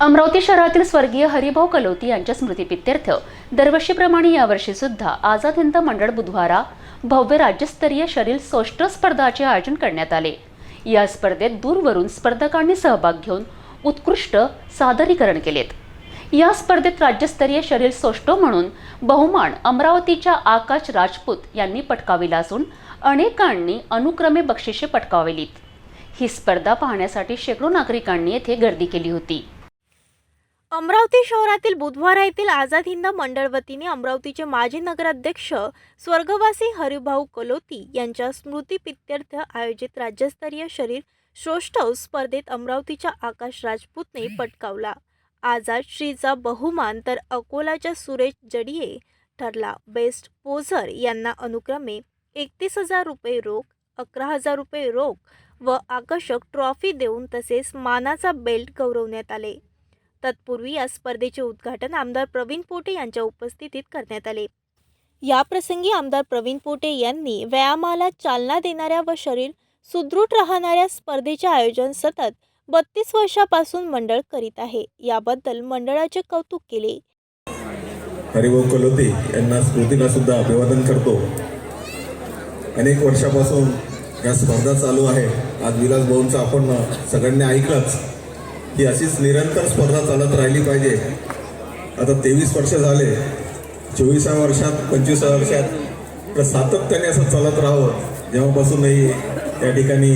अमरावती शहरातील स्वर्गीय हरिभाऊ कलोती यांच्या स्मृतीप्रित्यर्थ दरवर्षीप्रमाणे यावर्षी सुद्धा आझाद हिंद मंडळ बुधवारा भव्य राज्यस्तरीय शरीर सोष्ट स्पर्धाचे आयोजन करण्यात आले. या स्पर्धेत दूरवरून स्पर्धकांनी सहभाग घेऊन उत्कृष्ट सादरीकरण केलेत. या स्पर्धेत राज्यस्तरीय शरीर सोष्टो म्हणून बहुमान अमरावतीच्या आकाश राजपूत यांनी पटकाविला असून अनेकांनी अनुक्रमे बक्षिसे पटकावलीत. ही स्पर्धा पाहण्यासाठी शेकडो नागरिकांनी येथे गर्दी केली होती. अमरावती शहरातील बुधवारा येथील आझाद हिंद मंडळ वतीने अमरावतीचे माजी नगराध्यक्ष स्वर्गवासी हरिभाऊ कलोती यांच्या स्मृतीपित्यर्थ आयोजित राज्यस्तरीय शरीर श्रोष्ठव स्पर्धेत अमरावतीच्या आकाश राजपूतने पटकावला. आझाद श्रीचा बहुमान तर अकोलाच्या सुरेश जडिये ठरला. बेस्ट पोझर यांना अनुक्रमे एकतीस हजार रुपये रोख अकरा हजार रुपये रोख व आकर्षक ट्रॉफी देऊन तसेच मानाचा बेल्ट गौरवण्यात आले. तत्पूर्वी या स्पर्धेचे उद्घाटन आमदार प्रवीण पोटे यांच्या उपस्थितीत करण्यात आले. या प्रसंगी आमदार प्रवीण पोटे यांनी व्यायामाला चालना देणाऱ्या व शरीर सुदृढ राहणाऱ्या स्पर्धेचे आयोजन सतत बत्तीस वर्षापासून मंडळ करीत आहे. याबद्दल मंडळाचे कौतुक केले. हरिभाऊ कलोते यांना स्मृतीला सुद्धा अभिवादन करतो. अनेक वर्षापासून या स्पर्धा चालू आहे. आज विलास भाऊंचं आपण सगळ्यांनी ऐकलंच. ही अशीच निरंतर स्पर्धा चालत राहिली पाहिजे. आता तेवीस वर्ष झाले चोवीसाव्या वर्षात पंचवीसाव्या वर्षात तर सातत्याने असं चालत राहावं. जेव्हापासूनही त्या ठिकाणी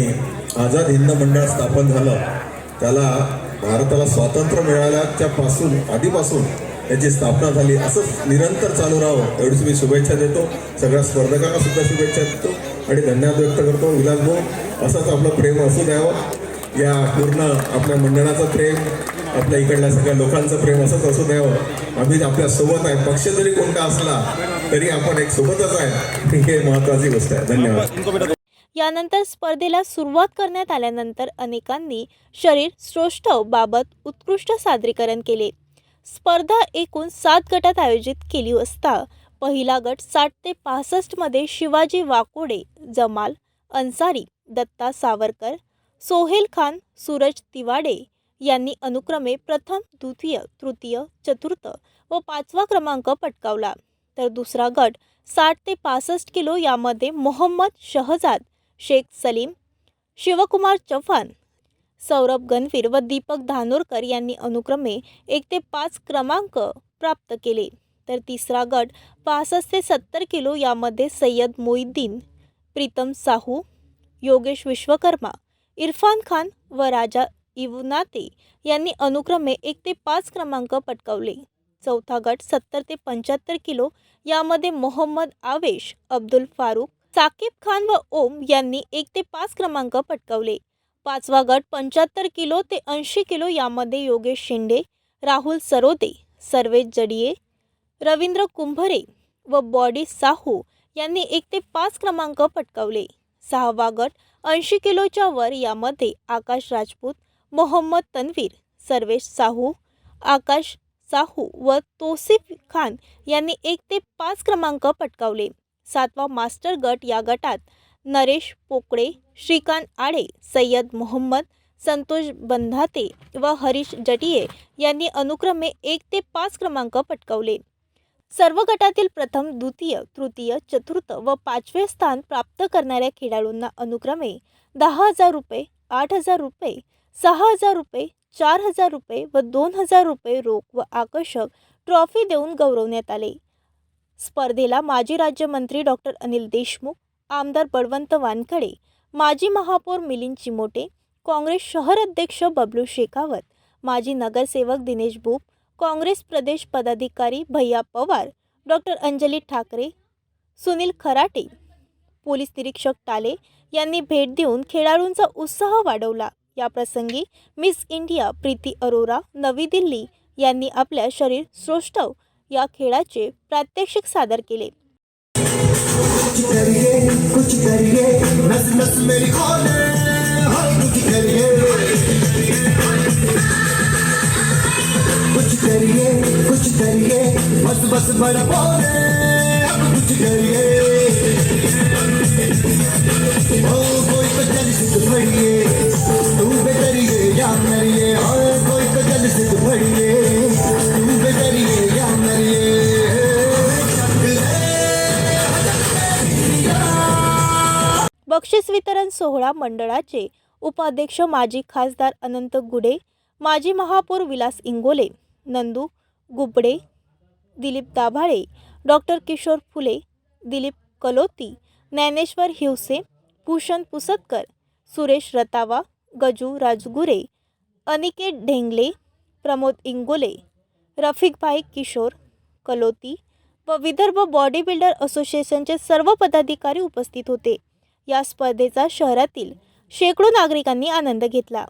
आझाद हिंद मंडळ स्थापन झालं त्याला भारताला स्वातंत्र्य मिळाल्याच्या पासून आधीपासून त्याची स्थापना झाली. असंच निरंतर चालू राहावं. एवढीच मी शुभेच्छा देतो. सगळ्या स्पर्धकांना सुद्धा शुभेच्छा देतो आणि धन्यवाद व्यक्त करतो. विलास भाऊ असंच आपलं प्रेम असू द्यावं. या पूर्ण आपल्या मंडळाचं प्रेम आपल्या इकडल्या सगळ्या लोकांचं प्रेम असंच असू द्यावं. आम्ही आपल्यासोबत आहे. पक्ष जरी कोणता असला तरी आपण एक सोबतच आहे. हे महत्वाची गोष्ट आहे. धन्यवाद. यानंतर स्पर्धेला सुरुवात करण्यात आल्यानंतर अनेकांनी शरीर श्रोष्ठव बाबत उत्कृष्ट सादरीकरण केले. स्पर्धा एकूण सात गटात आयोजित केली असता पहिला गट साठ ते पासष्टमध्ये शिवाजी वाकोडे जमाल अन्सारी दत्ता सावरकर सोहेल खान सूरज तिवाडे यांनी अनुक्रमे प्रथम द्वितीय तृतीय चतुर्थ व पाचवा क्रमांक पटकावला. तर दुसरा गट साठ ते पासष्ट किलो यामध्ये मोहम्मद शहजाद शेख सलीम शिवकुमार चव्हाण सौरभ गणवीर व दीपक धानोरकर यांनी अनुक्रमे एक ते पाच क्रमांक प्राप्त केले. तर तिसरा गट पासष्ट ते सत्तर किलो यामध्ये सय्यद मोईद्दीन प्रीतम साहू योगेश विश्वकर्मा इरफान खान व राजा इवनाते यांनी अनुक्रमे एक ते पाच क्रमांक पटकावले. चौथा गट सत्तर ते पंच्याहत्तर किलो यामध्ये मोहम्मद आवेश, अब्दुल फारूक साकिब खान व ओम यांनी एक ते पाच क्रमांक पटकावले. पाचवा गट पंच्याहत्तर किलो ते ऐंशी किलो यामध्ये योगेश शिंदे, राहुल सरोदे सर्वेश जडिये, रवींद्र कुंभरे व बॉडी साहू यांनी एक ते पाच क्रमांक पटकावले. सहावा गट ऐंशी किलोच्या वर यामध्ये आकाश राजपूत मोहम्मद तन्वीर सर्वेश साहू आकाश साहू व तोसिफ खान यांनी एक ते पाच क्रमांक पटकावले. सातवा मास्टर गट या गटात नरेश पोकळे श्रीकांत आडे सय्यद मोहम्मद संतोष बंधाते व हरीश जटिये यांनी अनुक्रमे एक ते पाच क्रमांक पटकावले. सर्व गटातील प्रथम द्वितीय तृतीय चतुर्थ व पाचवे स्थान प्राप्त करणाऱ्या खेळाडूंना अनुक्रमे दहा हजार रुपये आठ हजार रुपये सहा हजार रुपये चार हजार रुपये व दोन हजार रुपये रोख व आकर्षक ट्रॉफी देऊन गौरवण्यात आले. स्पर्धेला माजी राज्यमंत्री डॉक्टर अनिल देशमुख आमदार बळवंत वानखडे माजी महापौर मिलिंद चिमोटे काँग्रेस शहर अध्यक्ष बबलू शेखावत माजी नगरसेवक दिनेश बुप काँग्रेस प्रदेश पदाधिकारी भैया पवार डॉक्टर अंजली ठाकरे सुनील खराटे पोलीस निरीक्षक टाले यांनी भेट देऊन खेळाडूंचा उत्साह वाढवला. या प्रसंगी मिस इंडिया प्रीती अरोरा नवी दिल्ली यांनी आपल्या शरीर सृष्टव या खेळाचे प्रात्यक्षिक सादर केले. कुछ करिए कुछ करिए नस नस मेरी बस बोले कुछ करिए। ओ कोई तो से पढ़िए तू बेतरिए या मरिए और कोई तो या मरिए। बक्षीस वितरण सोहळा मंडळाचे उपाध्यक्ष माजी खासदार अनंत गुडे माजी महापौर विलास इंगोले नंदू गुबडे दिलीप दाभाळे डॉक्टर किशोर फुले दिलीप कलोती ज्ञानेश्वर हिवसे भूषण पुसतकर सुरेश रतावा गजू राजगुरे अनिकेत ढेंगले प्रमोद इंगोले रफिकभाई किशोर कलोती व विदर्भ बॉडी बिल्डर असोसिएशनचे सर्व पदाधिकारी उपस्थित होते. या स्पर्धेचा शहरातील शेकडो नागरिकांनी आनंद घेतला.